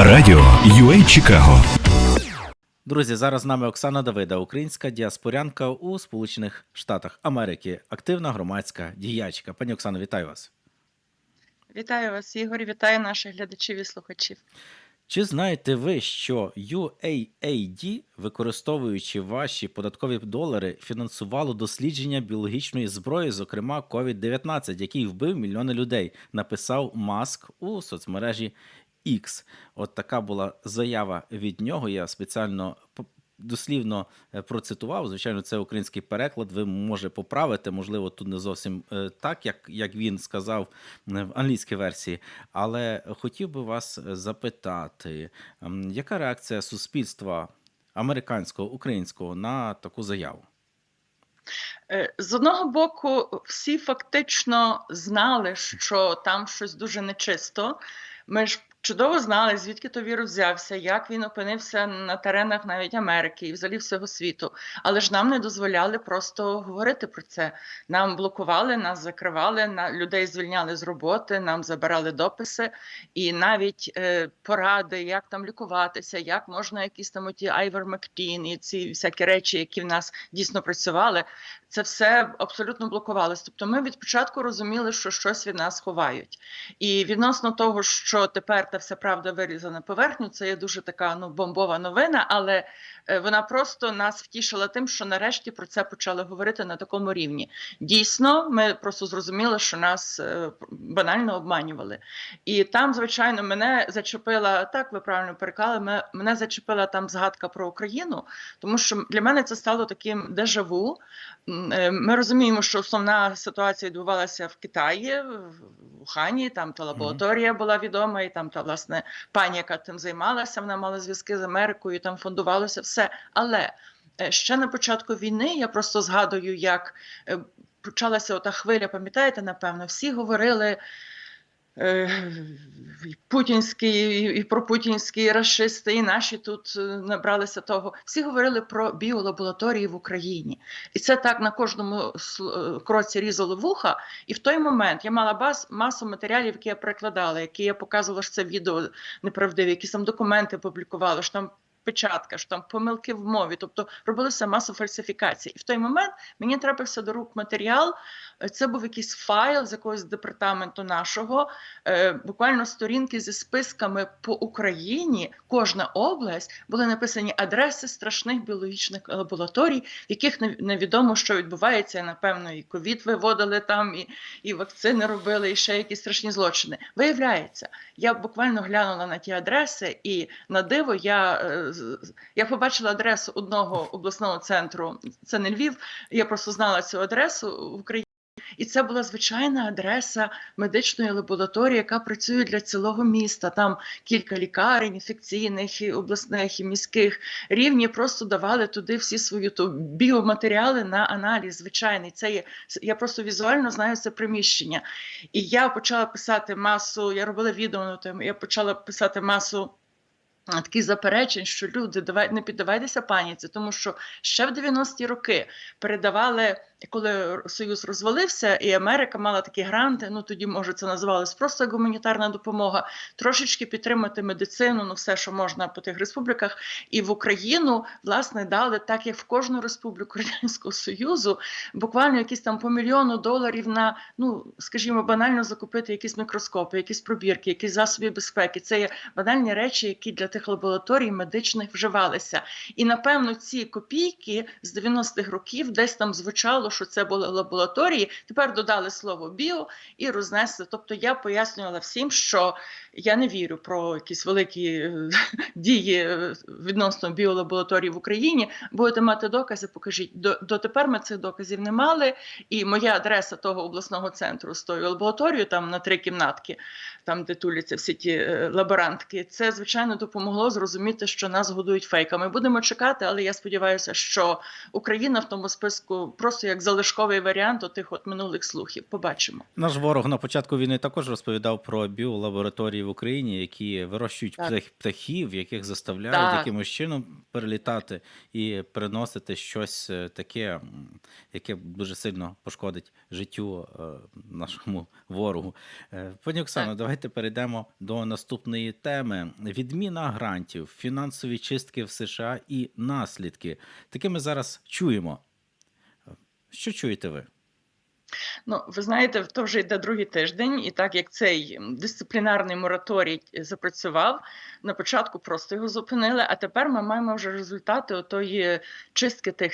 Радіо UA Чикаго. Друзі, зараз з нами Оксана Давида, українська діаспорянка у Сполучених Штатах Америки, активна громадська діячка. Пані Оксано, вітаю вас. Вітаю вас, Ігор, вітаю наших глядачів і слухачів. Чи знаєте ви, що UAAD, використовуючи ваші податкові долари, фінансувало дослідження біологічної зброї, зокрема COVID-19, який вбив мільйони людей, написав Маск у соцмережі X. От така була заява від нього. Я спеціально дослівно е, процитував. Звичайно, це український переклад. Ви може поправити. Можливо, тут не зовсім е, так, як, як він сказав в англійській версії. Але хотів би вас е, запитати, яка реакція суспільства американського, українського на таку заяву? З одного боку, всі фактично знали, що там щось дуже нечисто. Ми ж чудово знали, звідки той вірус взявся, як він опинився на теренах навіть Америки і взагалі всього світу. Але ж нам не дозволяли просто говорити про це. Нам блокували, нас закривали, людей звільняли з роботи, нам забирали дописи, і навіть е, поради, як там лікуватися, як можна якісь там оті айвермектін і ці всякі речі, які в нас дійсно працювали. Це все абсолютно блокувалось. Тобто, ми від початку розуміли, що щось від нас ховають. І відносно того, що тепер вся правда вирізана на поверхню, це є дуже така ну бомбова новина, але е, вона просто нас втішила тим, що нарешті про це почали говорити на такому рівні. Дійсно, ми просто зрозуміли, що нас е, банально обманювали. І там, звичайно, мене зачепила так. Ви правильно переклали. Мене зачепила там згадка про Україну, тому що для мене це стало таким дежаву. Е, Ми розуміємо, що основна ситуація відбувалася в Китаї, в Ухані. Там та лабораторія була відома, і там та власне пані, яка тим займалася, вона мала зв'язки з Америкою, там фондувалося все. Але е, ще на початку війни я просто згадую, як е, почалася ота хвиля, пам'ятаєте, напевно, всі говорили. Е, Путінські і- пропутінські расисти, і наші тут е, набралися того. Всі говорили про біолабораторії в Україні, і це так на кожному е, кроці різало вуха. І в той момент я мала бас, масу матеріалів, які я перекладала, які я показувала, що це відео неправдиві, якісь там документи публікувала, що там печатка, що там помилки в мові, тобто робилася маса фальсифікацій. І в той момент мені трапився до рук матеріал. е, Це був якийсь файл з якогось департаменту нашого, е, буквально сторінки зі списками по Україні. Кожна область були написані адреси страшних біологічних лабораторій, в яких не- невідомо, що відбувається. Напевно, і ковід виводили там, і, і вакцини робили, і ще якісь страшні злочини. Виявляється, я буквально глянула на ті адреси, і на диво я, е, я побачила адресу одного обласного центру. Це не Львів. Я просто знала цю адресу в Україні. І це була звичайна адреса медичної лабораторії, яка працює для цілого міста. Там кілька лікарень, інфекційних, і обласних і міських рівні просто давали туди всі свої то біоматеріали на аналіз. Звичайний, це є я просто візуально знаю це приміщення. І я почала писати масу. Я робила відео на тему. Я почала писати масу. А, Таких заперечень, що люди давай не піддавайтеся паніці, тому що ще в 90-ті роки передавали, коли Союз розвалився, і Америка мала такі гранти. Ну тоді може це називалось просто гуманітарна допомога, трошечки підтримати медицину, ну все, що можна по тих республіках. І в Україну власне дали, так як в кожну республіку Радянського Союзу, буквально якісь там по мільйону доларів на ну скажімо, банально закупити якісь мікроскопи, якісь пробірки, якісь засоби безпеки. Це є банальні речі, які для тих лабораторій медичних вживалися. І напевно ці копійки з 90-х років десь там звучало, що це були лабораторії. Тепер додали слово біо і рознесли. Тобто я пояснювала всім, що я не вірю про якісь великі е, дії е, відносно біолабораторій в Україні. Будете мати докази, покажіть. Дотепер ми цих доказів не мали. І моя адреса того обласного центру з тою лабораторією, там на три кімнатки, там де туляться всі ті е, лаборантки, це звичайно допомога. Допомогло зрозуміти, що нас годують фейками. Будемо чекати, але я сподіваюся, що Україна в тому списку просто як залишковий варіант отих от минулих слухів. Побачимо. Наш ворог на початку війни також розповідав про біолабораторії в Україні, які вирощують Так. птахів, яких заставляють Так. якимось чином перелітати і приносити щось е, таке, яке дуже сильно пошкодить життю е, нашому ворогу. Е, Пані Оксано, Так. давайте перейдемо до наступної теми: відміна грантів, фінансові чистки в США і наслідки. Таке ми зараз чуємо. Що чуєте ви? Ну, ви знаєте, то вже йде другий тиждень, і так як цей дисциплінарний мораторій е, запрацював, на початку просто його зупинили, а тепер ми маємо вже результати отої чистки тих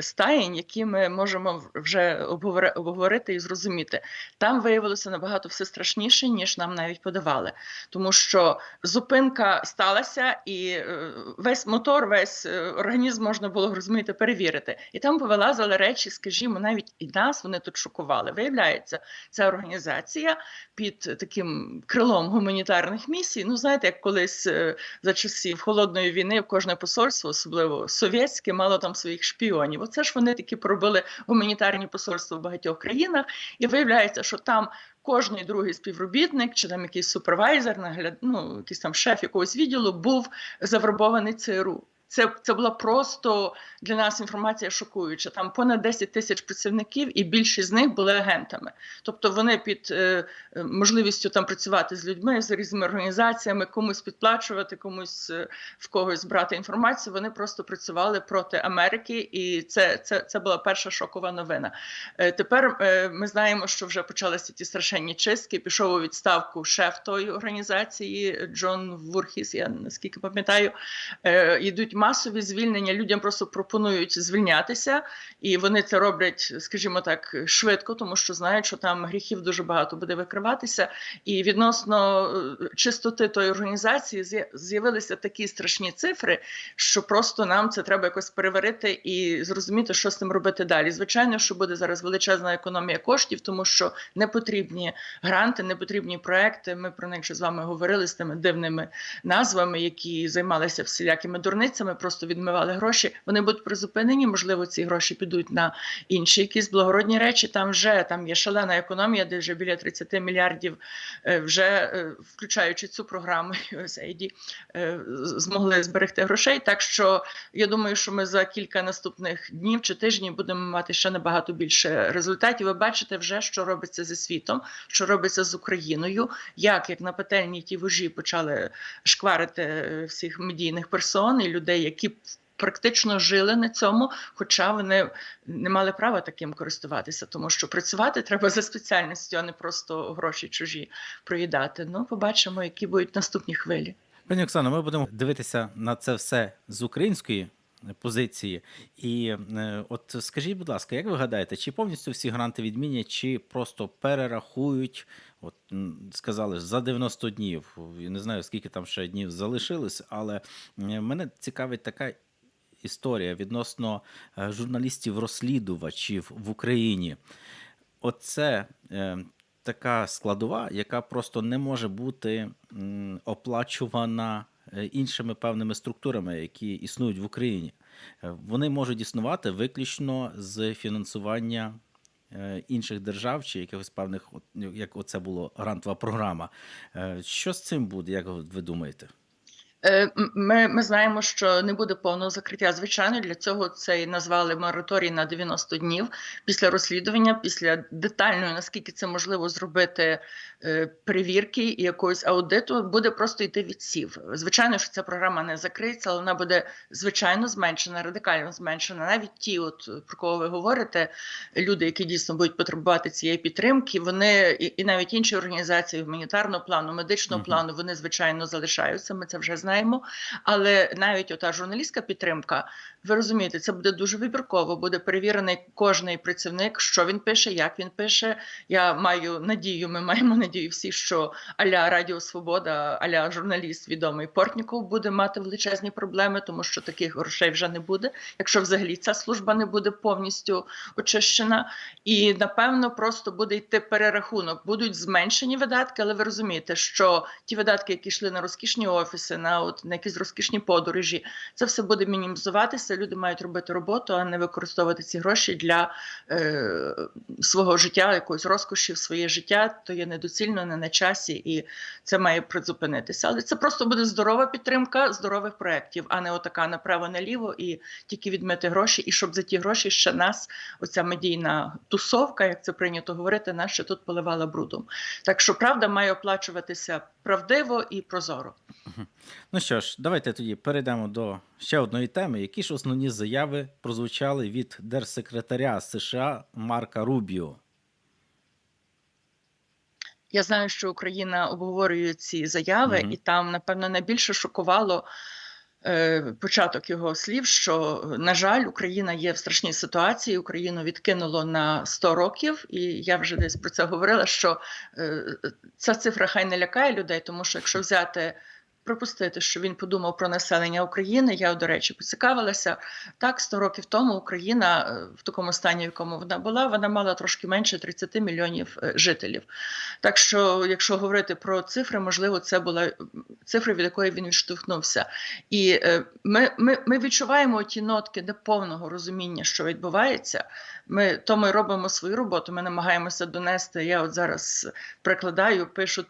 стаєнь, які ми можемо вже обговори- обговорити і зрозуміти. Там виявилося набагато все страшніше, ніж нам навіть подавали. Тому що зупинка сталася, і е, весь мотор, весь е, організм можна було розуміти, перевірити. І там повилазили речі, скажімо, навіть і нас вони тут шокували. Виявляється, ця організація під таким крилом гуманітарних місій. Ну, знаєте, як колись е, за часів холодної війни в кожне посольство, особливо совєтське, мало там своїх шпіонів. Оце ж вони такі пробили гуманітарні посольства в багатьох країнах, і виявляється, що там. Кожний другий співробітник чи там якийсь супервайзер, нагляд, ну, якийсь там шеф якогось відділу був завербований ЦРУ. Це, це була просто для нас інформація шокуюча. Там понад 10 тисяч працівників, і більшість з них були агентами. Тобто вони під е, е, можливістю там працювати з людьми, з різними організаціями, комусь підплачувати, комусь е, в когось брати інформацію. Вони просто працювали проти Америки, і це, це, це була перша шокова новина. Е, Тепер е, ми знаємо, що вже почалися ті страшенні чистки. Пішов у відставку шеф тої організації Джон Вурхіс. Я наскільки пам'ятаю, Е, йдуть масові звільнення. Людям просто пропонують звільнятися, і вони це роблять, скажімо так, швидко, тому що знають, що там гріхів дуже багато буде викриватися. І відносно е, чистоти тої організації з'явилися такі страшні цифри, що просто нам це треба якось переварити і зрозуміти, що з цим робити далі. Звичайно, що буде зараз величезна економія коштів, тому що не потрібні гранти, не потрібні проекти. Ми про них вже з вами говорили з тими дивними назвами, які займалися всілякими дурницями, просто відмивали гроші. Вони будуть призупинені. Можливо, ці гроші підуть на інші якісь благородні речі. Там вже там є шалена економія, де вже біля 30 мільярдів, е, вже е, включаючи цю програму USAID, е, змогли зберегти грошей. Так що я думаю, що ми за кілька наступних днів чи тижнів будемо мати ще набагато більше результатів. Ви бачите вже, що робиться зі світом, що робиться з Україною, як як на петельні ті вожі почали шкварити всіх медійних персон і людей, які практично жили на цьому, хоча вони не мали права таким користуватися, тому що працювати треба за спеціальністю, а не просто гроші чужі проїдати. Ну, побачимо, які будуть наступні хвилі. Пані Оксано, ми будемо дивитися на це все з української позиції. І е, от скажіть, будь ласка, як ви гадаєте, чи повністю всі гранти відмінять, чи просто перерахують? От сказали за 90 днів. Я не знаю, скільки там ще днів залишилось, але мене цікавить така історія відносно е, журналістів-розслідувачів в Україні. Оце е, така складова, яка просто не може бути м, оплачувана іншими певними структурами, які існують в Україні. Е, Вони можуть існувати виключно з фінансування е, інших держав чи якихось певних, як оце було грантова програма. Е, Що з цим буде, як ви думаєте? Е, Ми, ми знаємо, що не буде повного закриття. Звичайно, для цього це і назвали мораторій на 90 днів після розслідування, після детальної, наскільки це можливо зробити е, перевірки і якогось аудиту, буде просто йти відсів. Звичайно, що ця програма не закриється, але вона буде звичайно зменшена, радикально зменшена. Навіть ті, от про кого ви говорите, люди, які дійсно будуть потребувати цієї підтримки, вони і, і навіть інші організації гуманітарного плану, медичного плану, вони звичайно залишаються. Ми це вже знаємо. Але навіть ота журналістська підтримка, ви розумієте, це буде дуже вибірково. Буде перевірений кожний працівник, що він пише, як він пише. Я маю надію, ми маємо надію всі, що аля Радіо Свобода, аля журналіст відомий Портніков буде мати величезні проблеми, тому що таких грошей вже не буде, якщо взагалі ця служба не буде повністю очищена. І напевно просто буде йти перерахунок. Будуть зменшені видатки, але ви розумієте, що ті видатки, які йшли на розкішні офіси, на от на якісь розкішні подорожі. Це все буде мінімізуватися. Люди мають робити роботу, а не використовувати ці гроші для е, свого життя, якоїсь розкоші в своє життя. То є недоцільно, не на часі, і це має призупинитися. Але це просто буде здорова підтримка здорових проєктів, а не отака направо-наліво і тільки відмити гроші, і щоб за ті гроші ще нас, оця медійна тусовка, як це прийнято говорити, нас ще тут поливала брудом. Так що правда має оплачуватися правдиво і прозоро. Ну що ж, давайте тоді перейдемо до ще одної теми. Які ж основні заяви прозвучали від держсекретаря США Марка Рубіо? Я знаю, що Україна обговорює ці заяви, Мгм. і там, напевно, найбільше шокувало е, початок його слів, що, на жаль, Україна є в страшній ситуації. Україну відкинуло на 100 років, і я вже десь про це говорила. Що е, ця цифра хай не лякає людей, тому що якщо взяти. Припустити, що він подумав про населення України. Я, до речі, поцікавилася. Так, 100 років тому Україна е, в такому стані, в якому вона була, вона мала трошки менше 30 мільйонів е, жителів. Так що, якщо говорити про цифри, можливо, це була цифра, від якої він відштовхнувся. І е, ми, ми, ми відчуваємо ті нотки неповного розуміння, що відбувається. Ми то ми робимо свою роботу. Ми намагаємося донести. Я от зараз прикладаю, пишу.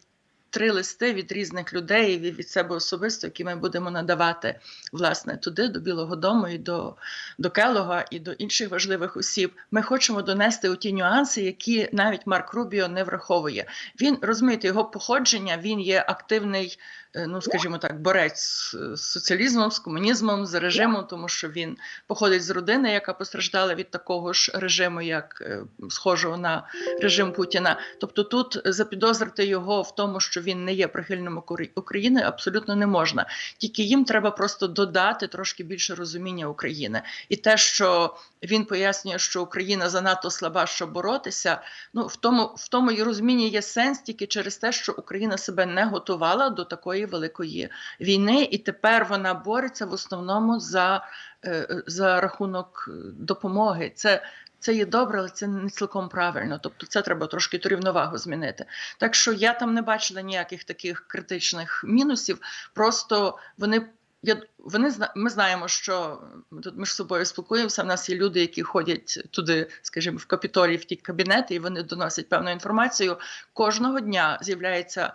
Три листи від різних людей від, себе особисто, які ми будемо надавати власне туди, до Білого Дому і до, до Келога і до інших важливих осіб. Ми хочемо донести у ті нюанси, які навіть Марк Рубіо не враховує. Він розумієте, його походження, він є активний, ну скажімо так, борець з- соціалізмом, з комунізмом, з режимом, тому що він походить з родини, яка постраждала від такого ж режиму, як е, схожого на режим Путіна. Тобто, тут запідозрити його в тому, що він не є прихильним Укр- України, абсолютно не можна. Тільки їм треба просто додати трошки більше розуміння України. І те, що він пояснює, що Україна занадто слаба, щоб боротися. Ну в тому в тому і розумінні є сенс тільки через те, що Україна себе не готувала до такої великої війни, і тепер вона бореться в основному за, е, за рахунок е, допомоги. Це це є добре, але це не цілком правильно. Тобто, це треба трошки ту рівновагу змінити. Так що я там не бачила ніяких таких критичних мінусів. Просто вони я вони ми знаємо, що ми тут між собою спілкуємося. В нас є люди, які ходять туди, скажімо, в капітолій, в ті кабінети, і вони доносять певну інформацію. Кожного дня з'являється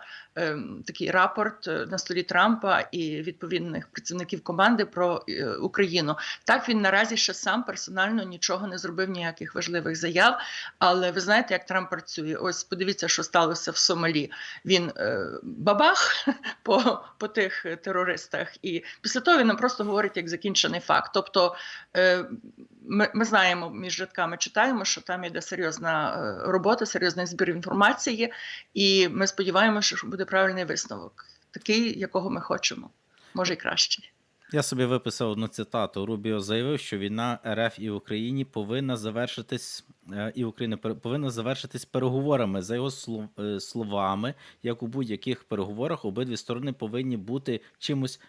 такий рапорт е, на столі Трампа і відповідних працівників команди про е, Україну. Так він наразі ще сам персонально нічого не зробив, ніяких важливих заяв. Але ви знаєте, як Трамп працює? Ось подивіться, що сталося в Сомалі. Він е, бабах по, по тих терористах, і після того він нам просто говорить як закінчений факт. Тобто ми, ми знаємо між рядками, читаємо, що там іде серйозна робота, серйозний збір інформації, і ми сподіваємося, що буде правильний висновок, такий, якого ми хочемо, може й кращий. Я собі виписав одну цитату. Рубіо заявив, що війна РФ і Україні повинна завершитись е, і Україна повинна завершитись переговорами. За його е, словами, як у будь-яких переговорах, обидві сторони повинні бути чимось.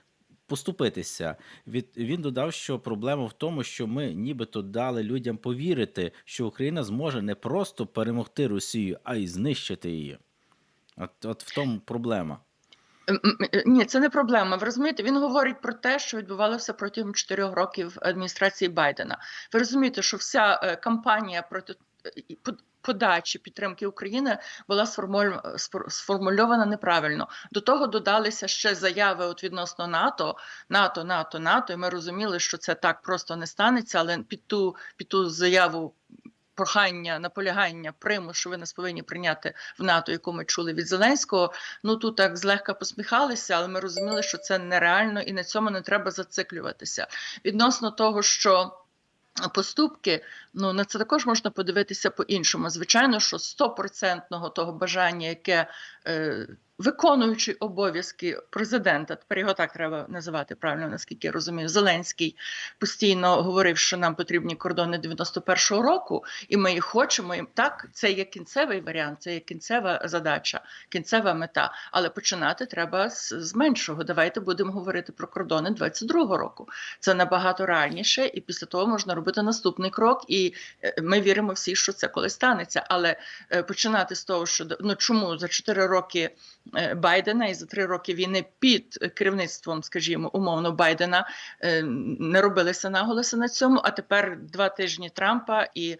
Поступитися від він додав, що проблема в тому, що ми нібито дали людям повірити, що Україна зможе не просто перемогти Росію, а й знищити її. От, от в тому проблема. Ні, це не проблема. Ви розумієте, він говорить про те, що відбувалося протягом чотирьох років адміністрації Байдена. Ви розумієте, що вся е, кампанія проти е, подачі підтримки України була сформуль- сформульована неправильно. До того додалися ще заяви от відносно НАТО, НАТО, НАТО, НАТО. І ми розуміли, що це так просто не станеться, але під ту, під ту заяву. Прохання, наполягання, примус, що ви нас повинні прийняти в НАТО, яку ми чули від Зеленського. Ну тут так злегка посміхалися, але ми розуміли, що це нереально і на цьому не треба зациклюватися. Відносно того, що поступки, ну на це також можна подивитися по-іншому. Звичайно, що стопроцентного того бажання, яке е, виконуючий обов'язки президента, тепер його так треба називати правильно, наскільки я розумію, Зеленський постійно говорив, що нам потрібні кордони 91-го року, і ми їх хочемо. І так, це є кінцевий варіант, це є кінцева задача, кінцева мета. Але починати треба з, з меншого. Давайте будемо говорити про кордони 22-го року. Це набагато реальніше, і після того можна робити наступний крок. І е, ми віримо всі, що це колись станеться. Але е, починати з того, що ну чому за 4 роки е, Байдена, і за три роки війни під керівництвом, скажімо, умовно Байдена не робилися наголоси на цьому. А тепер два тижні Трампа, і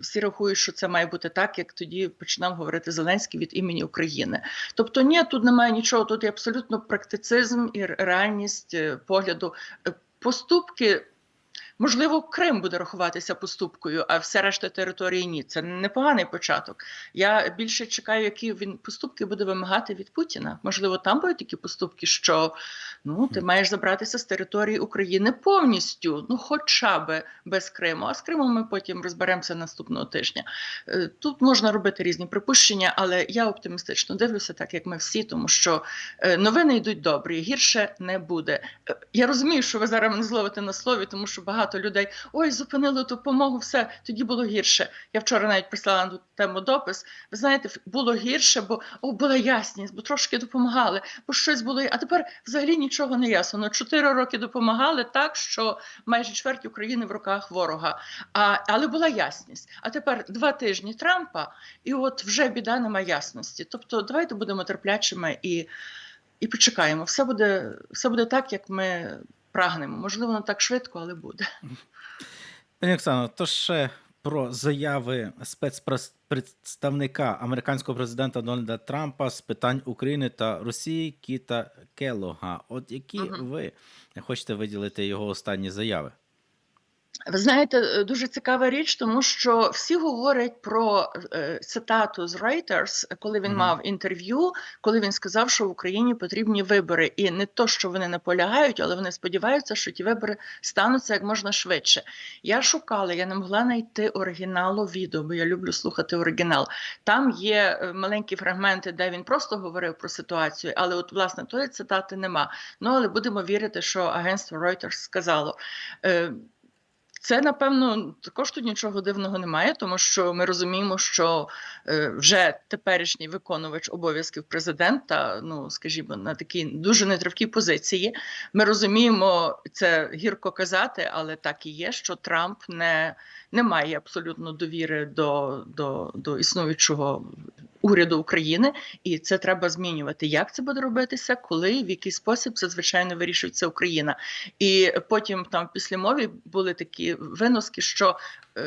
всі рахують, що це має бути так, як тоді починав говорити Зеленський від імені України. Тобто, ні, тут немає нічого. Тут є абсолютно практицизм і реальність погляду. Поступки. Можливо, Крим буде рахуватися поступкою, а вся решта території ні. Це непоганий початок. Я більше чекаю, які він поступки буде вимагати від Путіна. Можливо, там будуть такі поступки, що ну ти маєш забратися з території України повністю, ну хоча би без Криму. А з Кримом ми потім розберемося наступного тижня. Е, Тут можна робити різні припущення, але я оптимістично дивлюся, так як ми всі, тому що е, новини йдуть добрі, гірше не буде. Е, Я розумію, що ви зараз мене зловите на слові, тому що багато людей ой, зупинили допомогу, все тоді було гірше. Я вчора навіть прислала на ту тему допис. Ви знаєте, було гірше, бо о, була ясність, бо трошки допомагали, бо щось було. А тепер взагалі нічого не ясно. Ну, Чотири роки допомагали так, що майже чверть України в руках ворога. А, але була ясність. А тепер два тижні Трампа, і от вже біда немає ясності. Тобто, давайте будемо терплячими і, і почекаємо. Все буде, все буде так, як ми прагнемо. Можливо, не так швидко, але буде. Пані Оксано, то ще про заяви спецпредставника американського президента Дональда Трампа з питань України та Росії Кіта Келога. От які угу. ви хочете виділити його останні заяви? Ви знаєте, е, дуже цікава річ, тому що всі говорять про е, цитату з Reuters, коли він Мгм. мав інтерв'ю, коли він сказав, що в Україні потрібні вибори, і не то, що вони наполягають, але вони сподіваються, що ті вибори стануться як можна швидше. Я шукала, я не могла знайти оригіналу відео, бо я люблю слухати оригінал. Там є е, маленькі фрагменти, де він просто говорив про ситуацію, але от власне тої цитати нема. Ну але будемо вірити, що агентство Reuters сказало. Це напевно також тут нічого дивного немає, тому що ми розуміємо, що е, вже теперішній виконувач обов'язків президента, ну скажімо, на такій дуже нетривкій позиції. Ми розуміємо, це гірко казати, але так і є, що Трамп не, не має абсолютно довіри до, до, до існуючого уряду України, і це треба змінювати. Як це буде робитися, коли в який спосіб зазвичай вирішується Україна? І потім там в післямові були такі виноски, що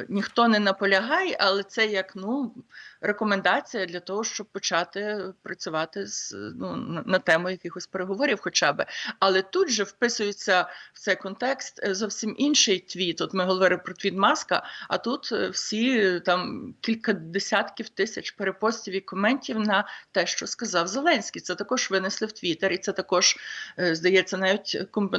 ніхто не наполягає, але це як ну рекомендація для того, щоб почати працювати з ну на, тему якихось переговорів, хоча би. Але тут же вписується в цей контекст е, зовсім інший твіт. От ми говорили про твіт Маска, а тут е, всі е, там кілька десятків тисяч перепостів і коментів на те, що сказав Зеленський. Це також винесли в Твіттер, і це також е, здається, навіть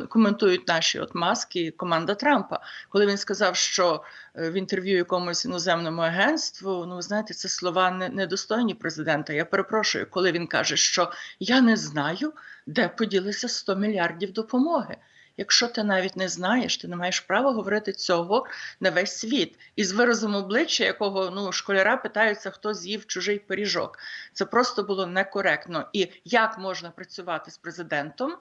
коментують наші от маски команда Трампа, коли він сказав, що е, в інтерв'ю якомусь іноземному агентству, ну ви знаєте, це слова недостойні президента. Я перепрошую, коли він каже, що я не знаю, де поділися 100 мільярдів допомоги. Якщо ти навіть не знаєш, ти не маєш права говорити цього на весь світ із виразом обличчя, якого ну школяра питаються, хто з'їв чужий пиріжок. Це просто було некоректно. І як можна працювати з президентом,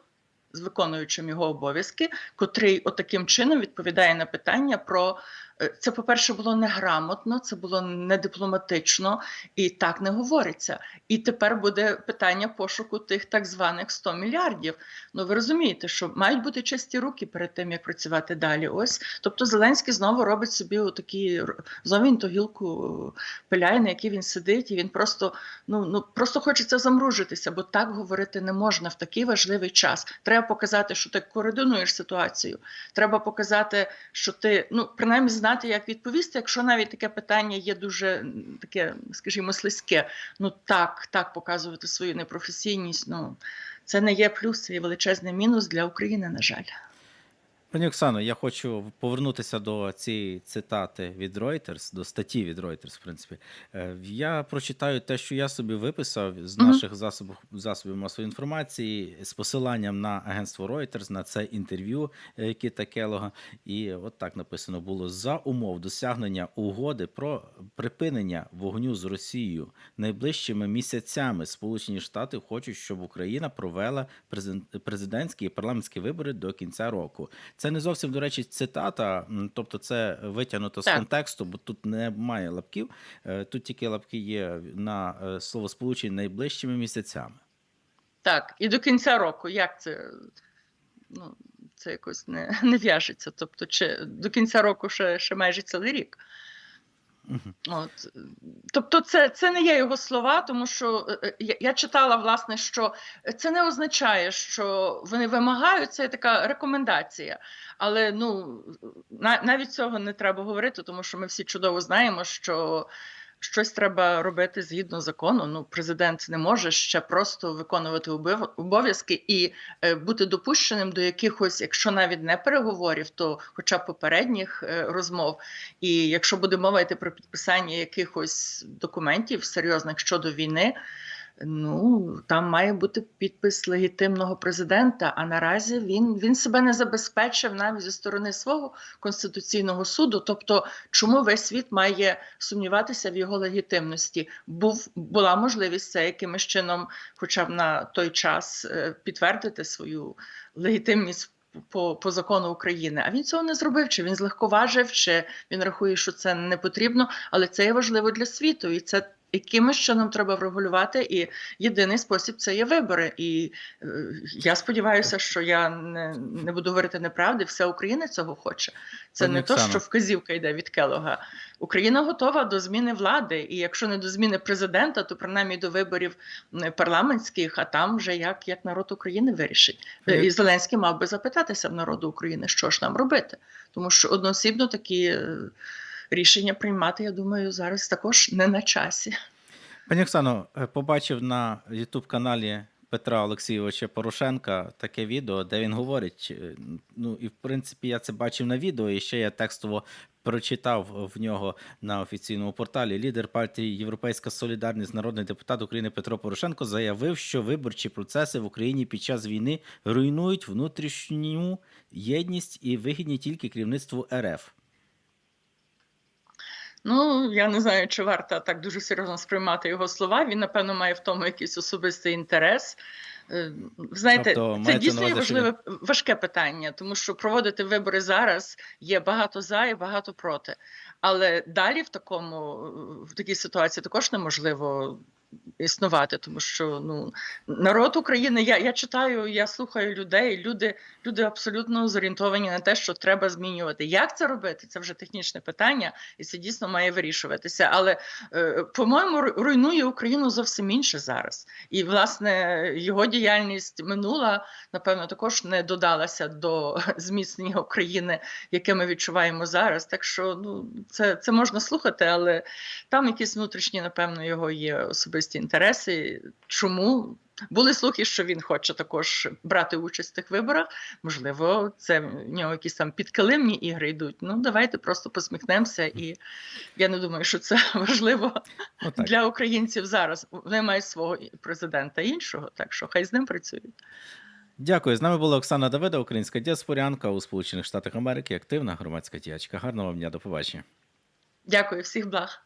з виконуючим його обов'язки, котрий отаким чином відповідає на питання про е, це, по-перше, було неграмотно, це було недипломатично і так не говориться. І тепер буде питання пошуку тих так званих 100 мільярдів. Ну ви розумієте, що мають бути чисті руки перед тим, як працювати далі. Ось, тобто Зеленський знову робить собі такі знову він ту гілку е, пиляє, на якій він сидить, і він просто ну ну просто хочеться замружитися, бо так говорити не можна в такий важливий час. Треба показати, що ти координуєш ситуацію. Треба показати, що ти ну принаймні знати, як відповісти, якщо навіть таке питання є дуже таке, скажімо, слизьке. Ну так, так показувати свою непрофесійність. Ну це не є плюс, це є величезний мінус для України, на жаль. Пані Оксано, я хочу повернутися до цієї цитати від Reuters, до статті від Reuters, в принципі. Е, Я прочитаю те, що я собі виписав з наших засобів, засобів масової інформації з посиланням на агентство Reuters, на це інтерв'ю е, Кіта Келога. І от так написано було: за умов досягнення угоди про припинення вогню з Росією найближчими місяцями Сполучені Штати хочуть, щоб Україна провела президентські і парламентські вибори до кінця року. Це не зовсім, до речі, цитата, тобто це витягнуто з контексту, бо тут немає лапків. Е, Тут тільки лапки є на е, словосполучення найближчими місяцями. Так, і до кінця року. Як це? Ну, це якось не, не в'яжеться. Тобто, чи до кінця року ще, ще майже цілий рік. От. Тобто, це, це не є його слова, тому що е, е, я, я читала, власне, що це не означає, що вони вимагають, це така рекомендація. Але ну, на, навіть цього не треба говорити, тому що ми всі чудово знаємо, що щось треба робити згідно закону. Ну, президент не може ще просто виконувати обов'язки і е, бути допущеним до якихось, якщо навіть не переговорів, то хоча б попередніх е, розмов. І якщо буде мова йти про підписання якихось документів серйозних щодо війни, ну там має бути підпис легітимного президента. А наразі він, він себе не забезпечив навіть зі сторони свого конституційного суду. Тобто, чому весь світ має сумніватися в його легітимності? Був була можливість це якимось чином, хоча б на той час, е, підтвердити свою легітимність. По, по закону України, а він цього не зробив. Чи він злегковажив, чи він рахує, що це не потрібно, але це є важливо для світу, і це якимось чином треба врегулювати. І єдиний спосіб це є вибори. І е, я сподіваюся, що я не, не буду говорити неправди. Вся Україна цього хоче. Це Пані не то, що вказівка йде від Келога. Україна готова до зміни влади, і якщо не до зміни президента, то принаймні до виборів парламентських, а там вже як, як народ України вирішить. Е, Е. І Зеленський мав би запитатися в народу України, що ж нам робити, тому що одноосібно такі е, рішення приймати, я думаю, зараз також не на часі. Пані Оксано, е, побачив на youtube каналі Петра Олексійовича Порошенка таке відео, де він говорить. е, Ну і в принципі я це бачив на відео, і ще я текстово прочитав в нього на офіційному порталі. Лідер партії Європейська Солідарність, народний депутат України Петро Порошенко заявив, що виборчі процеси в Україні під час війни руйнують внутрішню єдність і вигідні тільки керівництву РФ. Ну, я не знаю, чи варто так дуже серйозно сприймати його слова. Він, напевно, має в тому якийсь особистий інтерес. Е, Знаєте, Тобто, це дійсно є важливе важке питання, тому що проводити вибори зараз є багато за і багато проти. Але далі в такому в такій ситуації також неможливо існувати, тому що ну народ України, я, я читаю, я слухаю людей. Люди, люди абсолютно зорієнтовані на те, що треба змінювати. Як це робити? Це вже технічне питання, і це дійсно має вирішуватися. Але е, по-моєму, руйнує Україну зовсім інше зараз. І власне його діяльність минула, напевно, також не додалася до зміцнення України, яке ми відчуваємо зараз. Так що ну це, це можна слухати, але там якісь внутрішні, напевно, його є особисті інтереси. Чому? Були слухи, що він хоче також брати участь в тих виборах. Можливо, це в нього якісь там підкилимні ігри йдуть. Ну давайте просто посміхнемося, і я не думаю, що це важливо Ну, так. для українців зараз. Вони мають свого президента іншого, так що хай з ним працюють. Дякую. З нами була Оксана Давида, українська діаспорянка у Сполучених Штатах Америки, активна громадська діячка. Гарного вам дня, до побачення. Дякую, всіх благ.